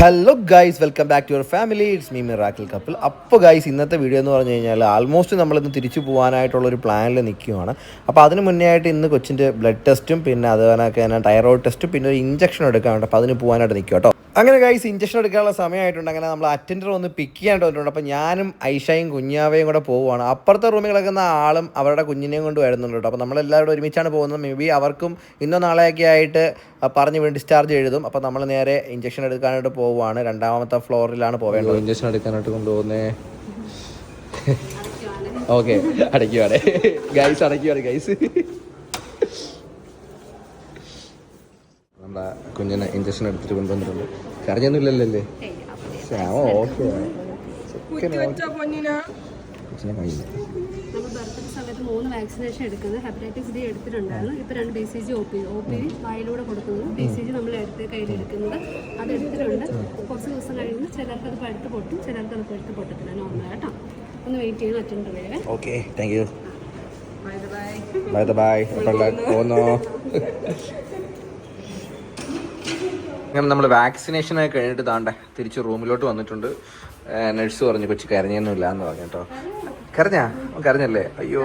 Hello guys welcome back to your family it's me miracle couple അപ്പോൾ guys ഇന്നത്തെ video എന്ന് പറഞ്ഞു കഴിഞ്ഞാൽ ആൾമോസ്റ്റ് നമ്മളിന്ന് തിരിച്ചു പോകാനായിട്ടുള്ള ഒരു പ്ലാനിൽ നിൽക്കുകയാണ് അപ്പോൾ അതിന് മുന്നേ ആയിട്ട് ഇന്ന് കൊച്ചിന്റെ ബ്ലഡ് ടെസ്റ്റും പിന്നെ അതുപോലെ തന്നെ തൈറോയ്ഡ് ടെസ്റ്റും പിന്നെ ഒരു ഇഞ്ചക്ഷൻ എടുക്കാനുണ്ട്. അപ്പോൾ അതിന് പോകാനായിട്ട് നിൽക്കുക കേട്ടോ അങ്ങനെ ഗൈസ് ഇഞ്ചക്ഷൻ എടുക്കാനുള്ള സമയമായിട്ടുണ്ട്. അങ്ങനെ നമ്മൾ അറ്റൻഡർ ഒന്ന് പിക്ക് ചെയ്യാനായിട്ട് വന്നിട്ടുണ്ട് അപ്പോൾ ഞാനും ഐഷയും കുഞ്ഞാവയും കൂടെ പോവുകയാണ് അപ്പുറത്തെ റൂമിൽ കിടക്കുന്ന ആളും അവരുടെ കുഞ്ഞിനെയും കൊണ്ട് വരുന്നുണ്ട് കേട്ടോ അപ്പോൾ നമ്മളെല്ലാവരും ഒരുമിച്ചാണ് പോകുന്നത്. മേ ബി അവർക്കും ഇന്നോ നാളെയൊക്കെ ആയിട്ട് പറഞ്ഞ് വീണ്ടും ഡിസ്ചാർജ് എഴുതും. അപ്പോൾ നമ്മൾ നേരെ ഇഞ്ചക്ഷൻ എടുക്കാനായിട്ട് പോവുകയാണ് രണ്ടാമത്തെ ഫ്ലോറിലാണ് പോവേണ്ടത്. ഇഞ്ചക്ഷൻ എടുക്കാനായിട്ട് കൊണ്ടുപോകുന്നേ. ഓക്കെ അടയ്ക്കുവാണ്. ഗൈസ് അടയ്ക്കുവാണ് ഗൈസ് നമ്മുടെ കുഞ്ഞിനെ ഇഞ്ചക്ഷൻ എടുത്തിട്ട് കൊണ്ടുവന്നിട്ടുണ്ട്. കരഞ്ഞൊന്നുമില്ലല്ലേ? ഓക്കെ കുഞ്ഞിനെ കഴിഞ്ഞു നമ്മൾ ബർത്ത് സമയത്ത് മൂന്ന് വാക്സിനേഷൻ എടുക്കുന്നത് ഹെപ്പറ്റൈറ്റിസ് ഡി എടുത്തിട്ടുണ്ടായിരുന്നു. ഇപ്പോൾ രണ്ട് B C G O P O P വായിലൂടെ കൊടുക്കുന്നത് ബി സി ജി നമ്മൾ എടുത്ത് കയ്യിൽ എടുക്കുന്നത് അത് എടുത്തിട്ടുണ്ട്. കുറച്ച് ദിവസം കഴിയുമ്പോൾ ചിലർക്ക് അത് പഴുത്ത് പൊട്ടും ചിലർക്ക് അത് പഴുത്ത് പൊട്ടത്തില്ല. നോർമൽ കേട്ടോ ഒന്ന് വെയിറ്റ് ചെയ്യണം അറ്റൻഡർ വരെ okay thank you bye bye പോന്നോ? അങ്ങനെ നമ്മൾ വാക്സിനേഷൻ ഒക്കെ കഴിഞ്ഞിട്ട് താണ്ടെ തിരിച്ച് റൂമിലോട്ട് വന്നിട്ടുണ്ട്. നഴ്സ് പറഞ്ഞു കൊച്ചു കരഞ്ഞൊന്നുമില്ല എന്ന് പറഞ്ഞു കേട്ടോ. കരഞ്ഞാ? കരഞ്ഞല്ലേ? അയ്യോ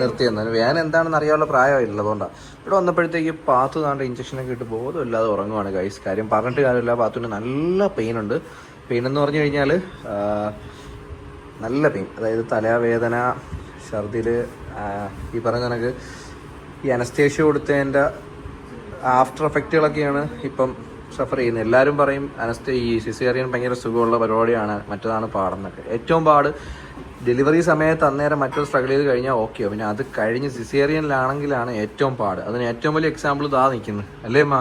നിർത്തി എന്നാലും വേന എന്താണെന്ന് അറിയാനുള്ള പ്രായമില്ല അതുകൊണ്ടാണ് ഇവിടെ വന്നപ്പോഴത്തേക്ക് പാത്തു താണ്ട ഇഞ്ചക്ഷൻ ഒക്കെ ഇട്ട് ബോധമില്ലാതെ ഉറങ്ങുവാണ് ഗൈസ് കാര്യം പറഞ്ഞിട്ട് കാര്യമില്ല. പാത്തുവിന് നല്ല പെയിൻ ഉണ്ട്. പെയിൻ എന്ന് പറഞ്ഞു കഴിഞ്ഞാൽ നല്ല പെയിൻ അതായത് തലവേദന ഛർദിൽ ഈ പറഞ്ഞ കണക്ക്. ഈ അനസ്തേഷ്യ കൊടുത്തതിന്റെ ആഫ്റ്റർ എഫക്റ്റുകളൊക്കെയാണ് ഇപ്പം സഫർ ചെയ്യുന്നത്. എല്ലാവരും പറയും അനസ്തേ ഈ സിസേറിയൻ ഭയങ്കര സുഖമുള്ള പരിപാടിയാണ്. മറ്റതാണ് പാടെന്നൊക്കെ. ഏറ്റവും പാട് ഡെലിവറി സമയത്ത് അന്നേരം മറ്റൊരു സ്ട്രഗിൾ ചെയ്ത് കഴിഞ്ഞാൽ ഓക്കെയോ പിന്നെ അത് കഴിഞ്ഞ് സിസേറിയനിലാണെങ്കിലാണ് ഏറ്റവും പാട്. അതിന് ഏറ്റവും വലിയ എക്സാമ്പിൾ ഇതാ നിൽക്കുന്നത് അല്ലേ അമ്മ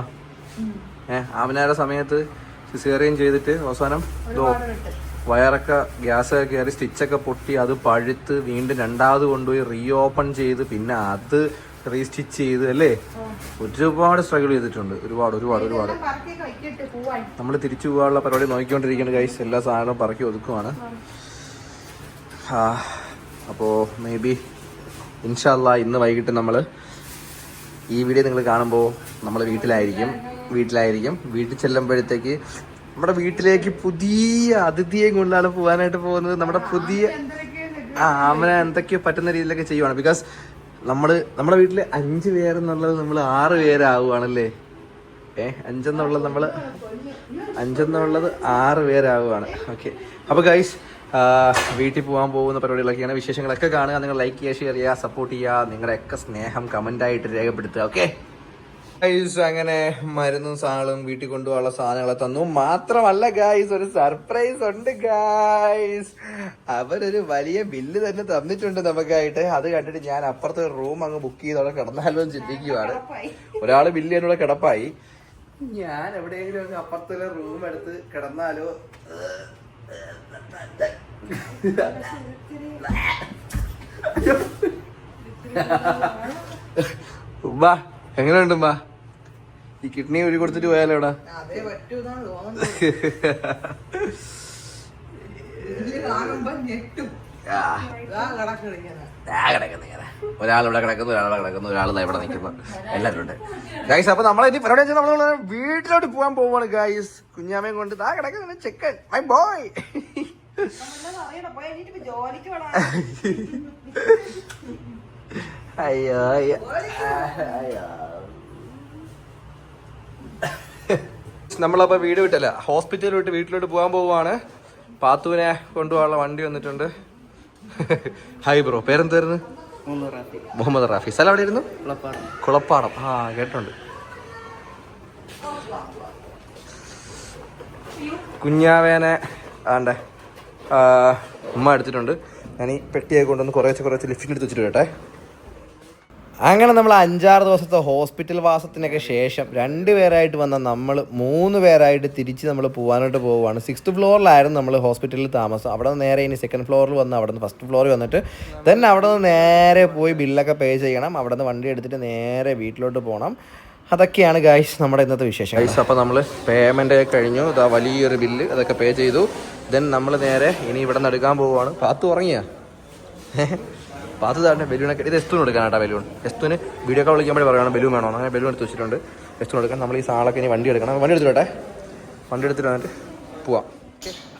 ഏഹ് അവനാര സമയത്ത് സിസേറിയൻ ചെയ്തിട്ട് അവസാനം ഇതോ വയറൊക്കെ ഗ്യാസ് കയറി സ്റ്റിച്ചൊക്കെ പൊട്ടി അത് പഴുത്ത് വീണ്ടും രണ്ടാമത് കൊണ്ടുപോയി റീ ഓപ്പൺ ചെയ്ത് പിന്നെ അത് റീസ്റ്റിച്ച് ചെയ്ത് അല്ലേ? ഒരുപാട് സ്ട്രഗിൾ ചെയ്തിട്ടുണ്ട്. ഒരുപാട് ഒരുപാട് ഒരുപാട്. നമ്മൾ തിരിച്ചു പോകാനുള്ള പരിപാടി നോക്കിക്കൊണ്ടിരിക്കുകയാണ് ഗൈസ് എല്ലാ സാധനവും പറക്കി ഒതുക്കുവാണ്. അപ്പോൾ മേ ബി ഇൻഷാല്ല ഇന്ന് വൈകിട്ട് നമ്മൾ ഈ വീഡിയോ നിങ്ങൾ കാണുമ്പോൾ നമ്മൾ വീട്ടിലായിരിക്കും വീട്ടിലായിരിക്കും. വീട്ടിൽ ചെല്ലുമ്പോഴത്തേക്ക് നമ്മുടെ വീട്ടിലേക്ക് പുതിയ അതിഥിയെ കൊണ്ടാണ് പോകാനായിട്ട് പോകുന്നത്. നമ്മുടെ പുതിയ ആ അവനെ എന്തൊക്കെയോ പറ്റുന്ന രീതിയിലൊക്കെ ചെയ്യുവാണ്. ബിക്കോസ് നമ്മൾ നമ്മുടെ വീട്ടിൽ അഞ്ച് പേരെന്നുള്ളത് നമ്മൾ ആറ് പേരാവുകയാണല്ലേ ഏ അഞ്ചെന്നുള്ളത് നമ്മൾ അഞ്ചെന്നുള്ളത് ആറ് പേരാവുകയാണ് ഓക്കെ അപ്പോൾ ഗൈസ് വീട്ടിൽ പോകാൻ പോകുന്ന പരിപാടികളൊക്കെയാണ് വിശേഷങ്ങളൊക്കെ കാണുക. നിങ്ങൾ ലൈക്ക് ചെയ്യുക ഷെയർ ചെയ്യുക സപ്പോർട്ട് ചെയ്യുക. നിങ്ങളുടെയൊക്കെ സ്നേഹം കമന്റായിട്ട് രേഖപ്പെടുത്തുക ഓക്കെ ഗൈസ് അങ്ങനെ മരുന്നും സാധനങ്ങളും വീട്ടിൽ കൊണ്ടുപോകാനുള്ള സാധനങ്ങളെ തന്നു. മാത്രമല്ല ഗായ്സ് ഒരു സർപ്രൈസ് ഉണ്ട് ഗായ്സ് അവരൊരു വലിയ ബില്ല് തന്നെ തന്നിട്ടുണ്ട് നമുക്കായിട്ട്. അത് കണ്ടിട്ട് ഞാൻ അപ്പുറത്തെ റൂം അങ്ങ് ബുക്ക് ചെയ്ത് അവിടെ കിടന്നാലോ എന്ന് ചിന്തിക്കുവാണ്. ഒരാൾ ബില്ല് എന്നോട് കിടപ്പായി. ഞാൻ എവിടെയെങ്കിലും അപ്പുറത്തെ റൂം എടുത്ത് കിടന്നാലോ? ഉമ്മാ എങ്ങനെയുണ്ട് ഉമ്മാ? ഈ കിഡ്നി ഒരു കൊടുത്തിട്ട് പോയാലോ ഇവിടെ? ദാ കിടക്കുന്നു ഒരാളിവിടെ കിടക്കുന്നു ഒരാൾ ഇവിടെ നിൽക്കുന്നു. എല്ലാവരും ഉണ്ട്. ഗൈസ് അപ്പൊ നമ്മളെ ഇനി പരിപാടി വെച്ചാൽ നമ്മൾ വീട്ടിലോട്ട് പോകാൻ പോവാണ് ഗൈസ് കുഞ്ഞാമയും കൊണ്ട് ദാ കിടക്കുന്നു ചെക്കൻ മൈ ബോയ് അയ്യോ അയ്യോ. അയ്യോ നമ്മളപ്പോ വീട് വിട്ടല്ല. ഹോസ്പിറ്റലിൽ വിട്ട് വീട്ടിലോട്ട് പോകാൻ പോവുകയാണ് പാത്തുവിനെ കൊണ്ടുപോകാനുള്ള വണ്ടി വന്നിട്ടുണ്ട്. ഹായ് ബ്രോ പേരെന്തായിരുന്നു? മുഹമ്മദ് റാഫി. സ്ഥലം അവിടെ ഇരുന്നു കുളപ്പാടം. ആ കേട്ടുണ്ട് കുഞ്ഞാവേനെ ആണ്ടേ. ഉമ്മ എടുത്തിട്ടുണ്ട്. ഞാൻ ഈ പെട്ടിയൊക്കെ കൊണ്ടുവന്ന് കുറേശ്ശെ കുറേശ്ശെ ലിഫ്റ്റിൻ എടുത്ത് വെച്ചിട്ട് കേട്ടെ അങ്ങനെ നമ്മൾ അഞ്ചാറ് ദിവസത്തെ ഹോസ്പിറ്റൽ വാസത്തിനൊക്കെ ശേഷം രണ്ട് പേരായിട്ട് വന്ന നമ്മൾ മൂന്ന് പേരായിട്ട് തിരിച്ച് നമ്മൾ പോകാനായിട്ട് പോവുകയാണ്. സിക്സ്ത് ഫ്ലോറിലായിരുന്നു നമ്മൾ ഹോസ്പിറ്റലിൽ താമസം. അവിടെ നിന്ന് നേരെ ഇനി സെക്കൻഡ് ഫ്ലോറിൽ വന്ന് അവിടെ നിന്ന് ഫസ്റ്റ് ഫ്ലോറിൽ വന്നിട്ട് ദെൻ അവിടെ നിന്ന് നേരെ പോയി ബില്ലൊക്കെ പേ ചെയ്യണം. അവിടെ നിന്ന് വണ്ടി എടുത്തിട്ട് നേരെ വീട്ടിലോട്ട് പോകണം. അതൊക്കെയാണ് ഗായ്സ് നമ്മുടെ ഇന്നത്തെ വിശേഷം ഗൈസ് അപ്പോൾ നമ്മൾ പേയ്മെന്റ് കഴിഞ്ഞു. അതാ വലിയൊരു ബില്ല് അതൊക്കെ പേ ചെയ്തു. ദെൻ നമ്മൾ നേരെ ഇനി ഇവിടെ നിന്ന് എടുക്കാൻ പോവുകയാണ് പാത്തു ഉറങ്ങിയാ? പാത്തു ബലൂൺ ബലൂണൊക്കെ ഇത് എസ്തുവിന് എടുക്കാനാട്ടാ ബലൂൺ. എസ്തുവിന് വീഡിയോ കോൾ വിളിക്കാൻ വേണ്ടി പറയുകയാണ് ബലൂൺ വേണോ അങ്ങനെ ബലൂൺ എടുത്ത് വെച്ചിട്ടുണ്ട്. എസ്തുവിന് എടുക്കാൻ നമ്മൾ ഈ സാളൊക്കെ ഇനി വണ്ടി എടുക്കണം. വണ്ടി എടുത്തിട്ടെ വണ്ടി എടുത്തിട്ട് വന്നിട്ട് പോവാം.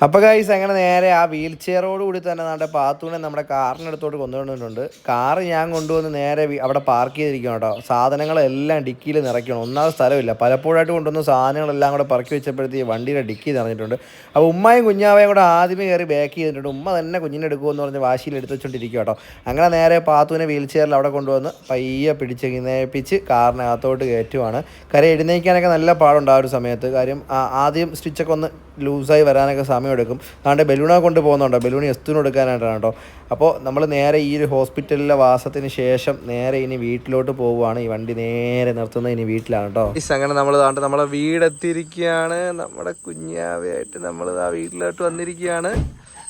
അപ്പോൾ ഗൈസ് അങ്ങനെ നേരെ ആ വീൽ ചെയറോട് കൂടി തന്നെ നമ്മുടെ പാത്തൂനെ നമ്മുടെ കാറിനടുത്തോട്ട് കൊണ്ടുവന്നിട്ടുണ്ട്. കാറ് ഞാൻ കൊണ്ടുവന്ന് നേരെ അവിടെ പാർക്ക് ചെയ്തിരിക്കണം കേട്ടോ. സാധനങ്ങളെല്ലാം ഡിക്കിയിൽ നിറയ്ക്കണം. ഒന്നാമത് സ്ഥലമില്ല. പലപ്പോഴായിട്ട് കൊണ്ടുവന്ന സാധനങ്ങളെല്ലാം കൂടെ പറക്കി വെച്ചപ്പോഴത്തേക്ക് വണ്ടിയുടെ ഡിക്കി നിറഞ്ഞിട്ടുണ്ട്. അപ്പോൾ ഉമ്മയും കുഞ്ഞാവയും കൂടെ ആദ്യമേ കയറി ബാക്ക് ചെയ്തിട്ടുണ്ട്. ഉമ്മ തന്നെ കുഞ്ഞിനെ എടുക്കുമെന്ന് പറഞ്ഞ് വാശിയിൽ എടുത്ത് വെച്ചോണ്ടിരിക്കും കേട്ടോ. അങ്ങനെ നേരെ പാത്തൂനെ വീൽ ചെയറിൽ അവിടെ കൊണ്ടുവന്ന് പയ്യെ പിടിച്ച് നേപ്പിച്ച് കാറിനകത്തോട്ട് കയറ്റുവാണ്. കാര്യം എഴുന്നേക്കാനൊക്കെ നല്ല പാടുണ്ട് ആ ഒരു സമയത്ത്. കാര്യം ആദ്യം സ്റ്റിച്ചൊക്കെ ഒന്ന് ലൂസായി വരാനൊക്കെ സമയമെടുക്കും അതുകൊണ്ട് ബലൂണാ കൊണ്ട് പോകുന്നുണ്ടോ ബലൂൺ എസ്തുവിന് എടുക്കാനായിട്ടാണ് കേട്ടോ. അപ്പോൾ നമ്മൾ നേരെ ഈ ഒരു ഹോസ്പിറ്റലിലെ വാസത്തിന് ശേഷം നേരെ ഇനി വീട്ടിലോട്ട് പോവുകയാണ് ഈ വണ്ടി നേരെ നിർത്തുന്നത് ഇനി വീട്ടിലാണ് കേട്ടോ. അങ്ങനെ നമ്മൾ താണ്ട് നമ്മളെ വീടെത്തിയിരിക്കുകയാണ്. നമ്മുടെ കുഞ്ഞാവയായിട്ട് നമ്മൾ ആ വീട്ടിലോട്ട് വന്നിരിക്കുകയാണ്.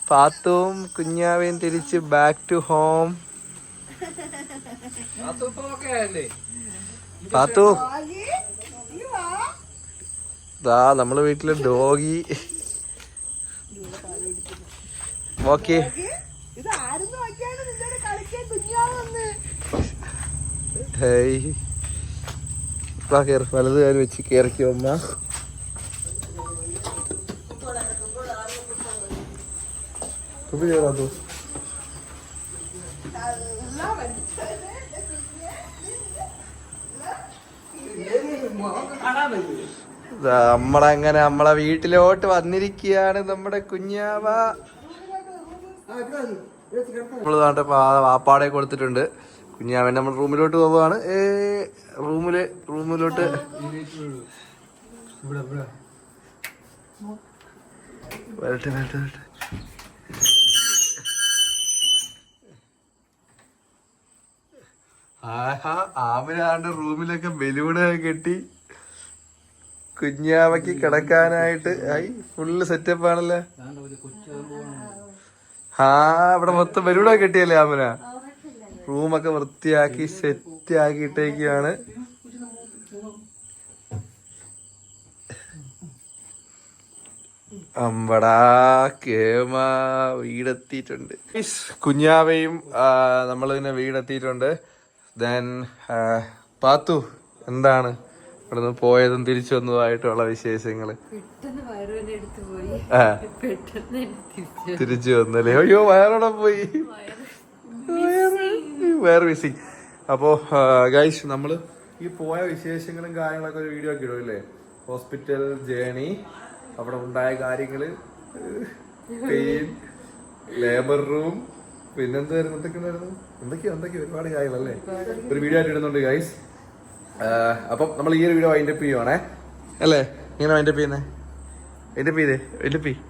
പാത്തുവും കുഞ്ഞാവയും തിരിച്ച് ബാക്ക് ടു ഹോം പാത്തു ദാ നമ്മളെ വീട്ടിലെ ഡോഗി ഓക്കെ ഇത് ആരും നോക്കിയാണ് നിന്നോട് കളിക്കാൻ കുഞ്ഞാവ് വന്ന് ഹേയ് വാ കേറി. വലത് കാര്യം വെച്ച് കേറിക്കോ അമ്മ. തുപ്പി കേറാത്തോ ദാ നമ്മളങ്ങനെ നമ്മളെ വീട്ടിലോട്ട് വന്നിരിക്കുകയാണ് നമ്മുടെ കുഞ്ഞാവ. നാട്ടെ വാപ്പാടെ കൊടുത്തിട്ടുണ്ട്. കുഞ്ഞാവൻ നമ്മൾ റൂമിലോട്ട് പോവുകയാണ്. ഏ റൂമിൽ റൂമിലോട്ട്. വരട്ടെ വരട്ടെ വരട്ടെ. ആഹാ ആമിനാണ്ട് റൂമിലൊക്കെ ബലൂണൊക്കെ കെട്ടി. കുഞ്ഞാവയ്ക്ക് കിടക്കാനായിട്ട് ആയി ഫുള്ള് സെറ്റപ്പ് ആണല്ലേ? ആ ഇവിടെ മൊത്തം ബലൂണൊക്കെ കിട്ടിയല്ലേ അമ്മന റൂമൊക്കെ വൃത്തിയാക്കി സെറ്റ് ആക്കിയിട്ടേക്കാണ് അമ്പടാ കേമ വീടെത്തിയിട്ടുണ്ട്. കുഞ്ഞാവയും നമ്മൾ പിന്നെ വീടെത്തിയിട്ടുണ്ട്. ദെൻ പാത്തു എന്താണ്? ഇവിടുന്ന് പോയതും തിരിച്ചു പെട്ടെന്ന് തന്നെ തിരിച്ചു വന്നല്ലേ? അയ്യോ വയറോടെ പോയി. വേറെ വിസി അപ്പോ ഗൈസ് നമ്മൾ ഈ പോയ വിശേഷങ്ങളും കാര്യങ്ങളൊക്കെ ഒരു വീഡിയോ ഒക്കെ ഇടുമല്ലേ ഹോസ്പിറ്റൽ ജേണി അവിടെ ഉണ്ടായ കാര്യങ്ങൾ പെയിൻ ലേബർ റൂം പിന്നെന്തായിരുന്നു? എന്തൊക്കെയായിരുന്നു എന്തൊക്കെയോ എന്തൊക്കെയോ ഒരുപാട് കാര്യങ്ങളല്ലേ? ഒരു വീഡിയോ ആയിട്ട് ഇടുന്നുണ്ട് ഗൈസ് അപ്പം നമ്മൾ ഈ ഒരു വീഡിയോ വൈൻഡപ്പ് ചെയ്യുവാണേ. അല്ലേ? ഇങ്ങനെ വൈൻഡപ്പ് ചെയ്യുന്നേ. വൈൻഡപ്പ് ചെയ്തേ. വൈൻഡപ്പ് ചെയ്യ്.